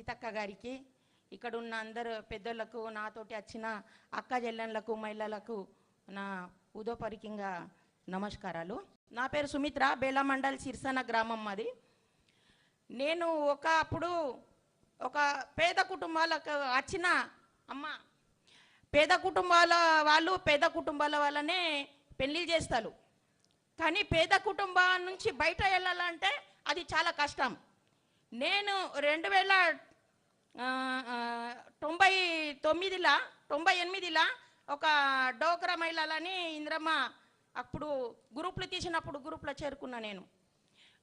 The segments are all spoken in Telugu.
సీతక్క గారికి ఇక్కడ ఉన్న అందరు పెద్దోళ్ళకు నాతోటి వచ్చిన అక్క చెల్లెళ్ళకు మహిళలకు నా ఉదోపరికంగా నమస్కారాలు. నా పేరు సుమిత్ర బేలమండల్ సిర్సన గ్రామం మాది. నేను ఒక అప్పుడు ఒక పేద కుటుంబాలకు వచ్చిన అమ్మ. పేద కుటుంబాల వాళ్ళు పేద కుటుంబాల వాళ్ళనే పెళ్ళి చేస్తారు. కానీ పేద కుటుంబం నుంచి బయట వెళ్ళాలంటే అది చాలా కష్టం. నేను రెండు వేల తొంభై తొమ్మిదిలా తొంభై ఎనిమిదిలా ఒక డోక్రా మహిళలని ఇంద్రమ్మ అప్పుడు గ్రూప్లు తీసినప్పుడు గ్రూప్లో చేరుకున్నా నేను.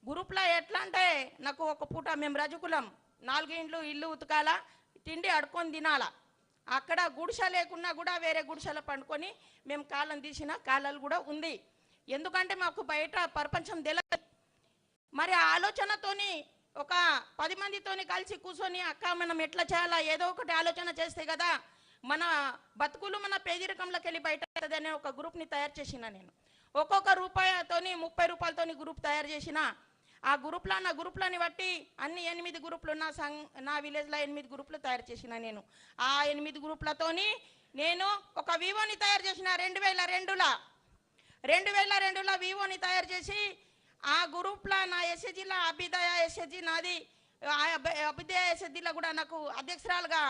గ్రూప్లో ఎట్లా అంటే నాకు ఒక పూట మేము రజకులం నాలుగిండ్లు ఇల్లు ఉతకాల తిండి అడుకొని తినాల. అక్కడ గుడిసె లేకున్నా కూడా వేరే గుడిసెలో పండుకొని మేము కాలం తీసిన కాలాలు కూడా ఉంది. ఎందుకంటే మాకు బయట ప్రపంచం తెలియదు మరి ఆలోచనతోని ఒక పది మందితోని కలిసి కూర్చొని అక్క మనం ఎట్లా చేయాలా? ఏదో ఒకటి ఆలోచన చేస్తే కదా మన బతుకులు మన పేదరికంలోకి వెళ్ళి బయట అనే ఒక గ్రూప్ని తయారు చేసిన నేను. ఒక్కొక్క రూపాయతోని ముప్పై రూపాయలతోని గ్రూప్ తయారు చేసిన. ఆ గ్రూప్లో నా గ్రూప్లని బట్టి అన్ని ఎనిమిది గ్రూపులు నా సంగ్ నా విలేజ్లో ఎనిమిది గ్రూపులు తయారు చేసిన నేను. ఆ ఎనిమిది గ్రూపులతోని నేను ఒక వివోని తయారు చేసిన రెండు వేల రెండులా. రెండు వేల రెండులో వివోని తయారు చేసి ఆ గ్రూప్లో నా ఎస్ఎస్జిలో అభ్యుదయ ఎస్ఎస్జి నాది అభ్యుదయ ఎస్ఎస్జిలో కూడా నాకు అధ్యక్షురాలుగా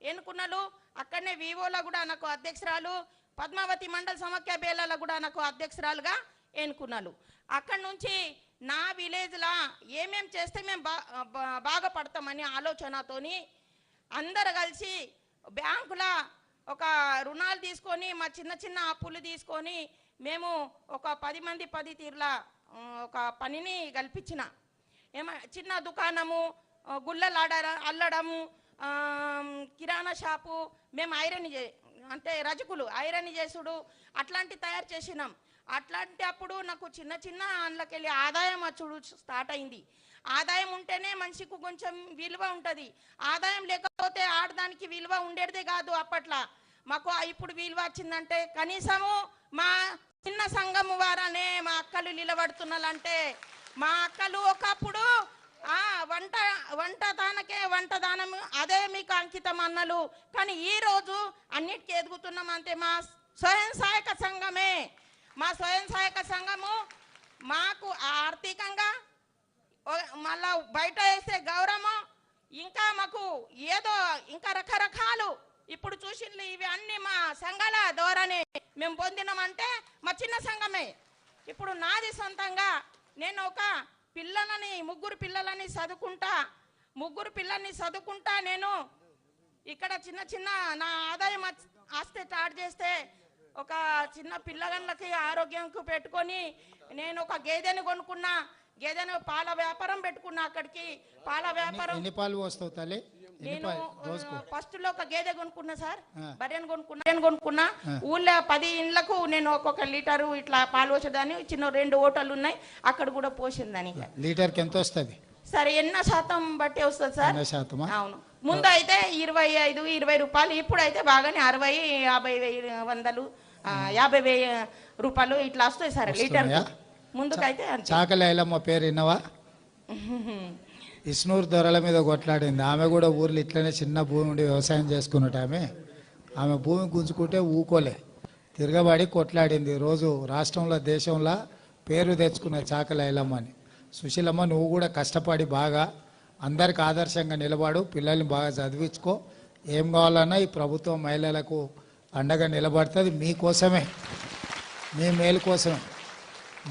ఎన్నుకున్నారు అక్కడనే వివోలో కూడా నాకు అధ్యక్షురాలు. పద్మావతి మండల సమాఖ్య బేలలో కూడా నాకు అధ్యక్షురాలుగా ఎన్నుకున్నాను అక్కడి నుంచి నా విలేజ్లో ఏమేం చేస్తే మేము బా బా- బాగా పడతామని ఆలోచనతోని అందరు కలిసి బ్యాంకుల ఒక రుణాలు తీసుకొని మా చిన్న చిన్న అప్పులు తీసుకొని మేము ఒక పది మంది పది తీర్ల ఒక పనిని కల్పించిన. ఏమ చిన్న దుకాణము గుళ్ళలాడ అల్లడము కిరాణా షాపు మేము ఐరన్ చే అంటే రజకులు ఐరన్ చేసుడు అట్లాంటి తయారు చేసినాం. అట్లాంటి అప్పుడు నాకు చిన్న చిన్న అందులోకెళ్ళి ఆదాయం వచ్చుడు స్టార్ట్ అయింది. ఆదాయం ఉంటేనే మనిషికి కొంచెం విలువ ఉంటుంది. ఆదాయం లేకపోతే ఆడదానికి విలువ ఉండేదే కాదు అప్పట్లో. మాకు ఇప్పుడు విలువ వచ్చిందంటే కనీసము మా చిన్న సంఘము వారనే మా అక్కలు నిలబడుతున్నారంటే మా అక్కలు ఒకప్పుడు ఆ వంట వంట దానకే వంట దానము అదే మీకు అంకితం అన్నలు. కానీ ఈ రోజు అన్నిటికీ ఎదుగుతున్నాం అంతే మా స్వయం సహాయక సంఘమే. మా స్వయం సహాయక సంఘము మాకు ఆర్థికంగా మళ్ళా బయట వేసే గౌరవం ఇంకా మాకు ఏదో ఇంకా రకరకాలు. ఇప్పుడు చూసింది ఇవి అన్ని మా సంఘాల ద్వారానే మేము పొందినామంటే మా చిన్న సంఘమే. ఇప్పుడు నాది సొంతంగా నేను ఒక పిల్లలని ముగ్గురు పిల్లలని చదువుకుంటా ముగ్గురు పిల్లల్ని చదువుకుంటా నేను ఇక్కడ చిన్న చిన్న నా ఆదాయం ఆస్తే స్టార్ట్ చేస్తే ఒక చిన్న పిల్లగాళ్ళకి ఆరోగ్యంకు పెట్టుకొని నేను ఒక గేదెని కొనుక్కున్నా గేదెను పాల వ్యాపారం పెట్టుకున్నా అక్కడికి. పాల వ్యాపారం ఎన్ని పాలు పోస్తావు తల్లి? నేను ఫస్ట్లో ఒక గేదె కొనుక్కున్నా సార్. బర్రెను కొనుక్కున్నా బర్రెను కొనుక్కున్నా. ఊళ్ళో పది ఇండ్లకు నేను ఒక్కొక్క లీటరు ఇట్లా పాలు పోసేదాన్ని. చిన్న రెండు ఓటలు ఉన్నాయి అక్కడ కూడా పోసిందని. లీటర్కి ఎంత వస్తుంది? సరే ఎన్న శాతం బట్టి వస్తుంది సార్. శాతమా? అవును. ముందు అయితే ఇరవై ఐదు ఇరవై రూపాయలు ఇప్పుడు అయితే బాగానే అరవై యాభై వందలు యాభై వెయ్యి రూపాయలు ఇట్లా వస్తాయి సార్ లీటర్? ముందుకైతే అంతే. చాకలి ఐలమ్మ పేరు విన్నావా? ఇష్నూరు దొరల మీద కొట్లాడింది. ఆమె కూడా ఊర్లో ఇట్లనే చిన్న భూమి ఉండి వ్యవసాయం చేసుకున్నట్టు ఆమె. ఆమె భూమి గుంజుకుంటే ఊకోలే. తిరగబడి కొట్లాడింది. రోజు రాష్ట్రంలో దేశంలో పేరు తెచ్చుకున్న చాకలైలమ్మ అని. సుశీలమ్మ నువ్వు కూడా కష్టపడి బాగా అందరికి ఆదర్శంగా నిలబడు పిల్లల్ని బాగా చదివించుకో. ఏం కావాలన్నా ఈ ప్రభుత్వం మహిళలకు అండగా నిలబడుతుంది. మీకోసమే. మీ మేలు కోసమే.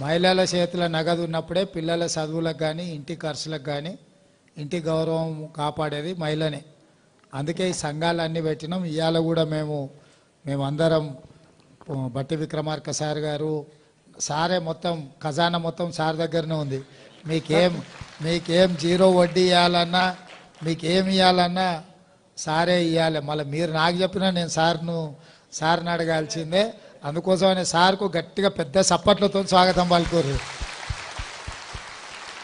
మహిళల చేతిలో నగదు ఉన్నప్పుడే పిల్లల చదువులకు కానీ ఇంటి ఖర్చులకు కానీ ఇంటి గౌరవం కాపాడేది మహిళనే. అందుకే ఈ సంఘాలు అన్నీ పెట్టినాం. ఇవాళ కూడా మేము మేమందరం బట్టి విక్రమార్క సార్ గారు సారే మొత్తం ఖజానా మొత్తం సార్ దగ్గరనే ఉంది. మీకేం మీకేం జీరో వడ్డీ ఇవ్వాలన్నా మీకేం ఇవ్వాలన్నా సారే ఇవ్వాలి మళ్ళీ మీరు నాకు చెప్పినా నేను సార్ను సార్ని అడగాల్సిందే. అందుకోసమనే సార్కు గట్టిగా పెద్ద సప్పట్లతో స్వాగతం పలుకోరు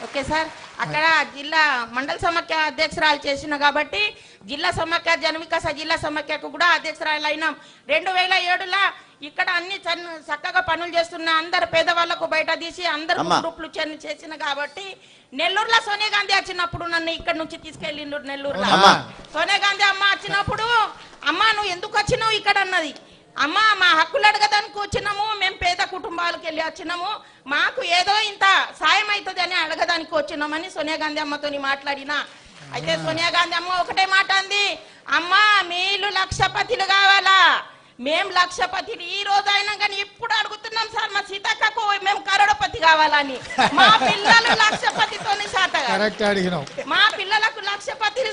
ఓకే సార్ అక్కడ జిల్లా మండల సమాఖ్య అధ్యక్షురాలు చేసిన కాబట్టి జిల్లా సమాఖ్య జనవికాస జిల్లా సమాఖ్యకు కూడా అధ్యక్షురాలు అయినాం రెండు వేల ఏడులో ఇక్కడ అన్ని చన్- చక్కగా పనులు చేస్తున్న అందరు పేదవాళ్ళకు బయట తీసి అందరు. గ్రూపులు చేసిన కాబట్టి నెల్లూరులో సోనియా గాంధీ వచ్చినప్పుడు నన్ను ఇక్కడ నుంచి తీసుకెళ్ళిండు నెల్లూరులో. అమ్మా. సోనియా గాంధీ అమ్మ వచ్చినప్పుడు అమ్మ నువ్వు ఎందుకు వచ్చినావు ఇక్కడ? అన్నది. అమ్మ మా హక్కులు అడగదానికి వచ్చినాము మేము పేద కుటుంబాలకు వెళ్ళి వచ్చినాము. మాకు ఏదో ఇంత సాయం అవుతుంది అని అడగదానికి వచ్చినామని సోనియా గాంధీ అమ్మతోని మాట్లాడినా. అయితే సోనియా గాంధీ అమ్మ ఒకటే మాట అంది. అమ్మ మీలు లక్షపతిలు కావాలా? మేం లక్షపతిలు ఈ రోజు అయినా కానీ ఇప్పుడు అడుగుతున్నాం సార్ మా సీతక్కకు మేము కరోడపతి కావాలని. మా పిల్లలు లక్షపతితోని అడిగినావు. మా పిల్లలకు లక్షపతి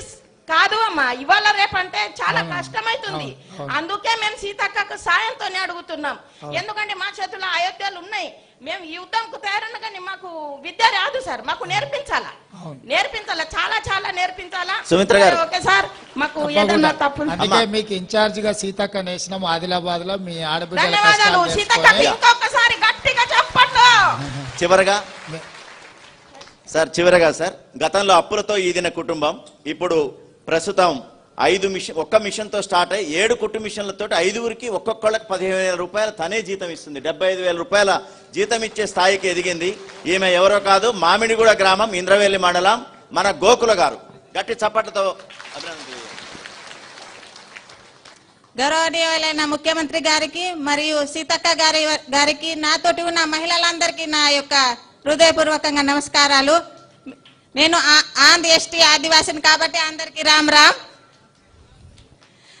కాదు అమ్మా ఇవాళ రేపంటే చాలా కష్టమైతుంది. అందుకే మేము సీతక్కకు సాయంతోనే అడుగుతున్నాం. ఎందుకంటే మా చేతుల్లో అయోధ్యలు ఉన్నాయి. మేము యుద్ధంకు తయారన్న కానీ మాకు విద్య రాదు సార్ మాకు నేర్పించాలా. నేర్పించాలా? చాలా చాలా నేర్పించాలా? సుమిత్ర గారు. ఓకే సార్ మాకు ఏదన్నా తప్పు అందుకే మీకు ఇన్ఛార్జ్గా సీతక్క నేసినాం ఆదిలాబాద్లో మీ ఆడబిడ్డల ధన్యవాదాలు. సీతక్కకి ఇంకొకసారి గట్టిగా చెప్పట్లు చివరగా సార్ చివరగా సార్ గతంలో అప్పులతో ఈదిన కుటుంబం ఇప్పుడు ప్రస్తుతం ఐదు మిషన్ ఒక్క మిషన్తో స్టార్ట్ అయ్యి ఏడు కుట్టు మిషన్లతో ఐదుగురికి ఒక్కొక్కళ్ళకి పదిహేను వేల రూపాయలు తనే జీతం ఇస్తుంది. డెబ్బై ఐదు వేల రూపాయల జీతం ఇచ్చే స్థాయికి ఎదిగింది. ఈమె ఎవరో కాదు మామిడిగూడ గ్రామం ఇంద్రవెల్లి మండలం మన గోకుల గారు. గట్టి చప్పట్లతో అభినందన గౌరవనీయులైన ముఖ్యమంత్రి గారికి మరియు సీతక్క గారి గారికి నాతోటి ఉన్న మహిళలందరికీ నా యొక్క హృదయపూర్వకంగా నమస్కారాలు. నేను ఆ- ఆంధ్ర ఎస్టీ ఆదివాసిని కాబట్టి అందరికి రామ్ రామ్.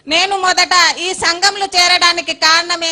నేను మొదట ఈ సంఘంలో చేరడానికి కారణం ఏంది